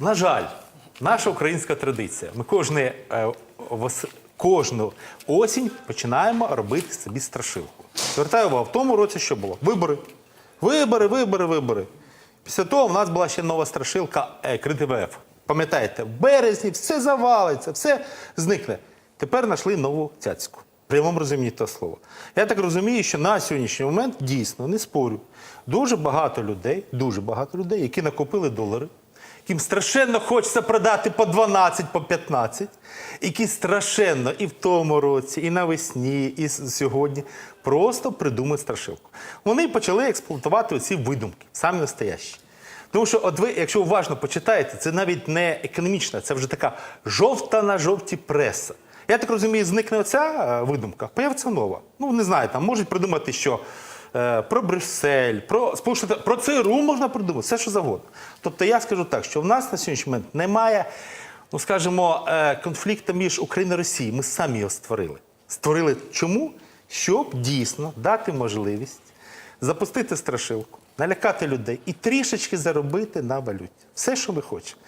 На жаль, наша українська традиція. Ми кожне, е, кожну осінь починаємо робити собі страшилку. Звертаю увагу, в тому році що було? Вибори. Вибори, вибори, вибори. Після того в нас була ще нова страшилка е, КРДВФ. Пам'ятаєте, в березні все завалиться, все зникне. Тепер знайшли нову цяцьку. В прямому розумінні того слова. Я так розумію, що на сьогоднішній момент дійсно не спорю. Дуже багато людей, дуже багато людей, які накопили долари, яким страшенно хочеться продати по 12, по 15, які страшенно і в тому році, і навесні, і сьогодні просто придумують страшилку. Вони почали експлуатувати оці видумки, самі настоящі. Тому що, от ви, якщо уважно почитаєте, це навіть не економічна, це вже така жовта на жовті преса. Я так розумію, зникне оця е, видумка, появиться нова. Ну, не знаю, там можуть придумати, що про Брюссель, про Сполучені про ЦРУ можна придумати, все що завгодно. Тобто я скажу так, що в нас на сьогоднішній момент немає, ну скажімо, е, конфлікту між Україною і Росією. Ми самі його створили. Створили чому? Щоб дійсно дати можливість запустити страшилку, налякати людей і трішечки заробити на валюті. Все, що ми хочемо.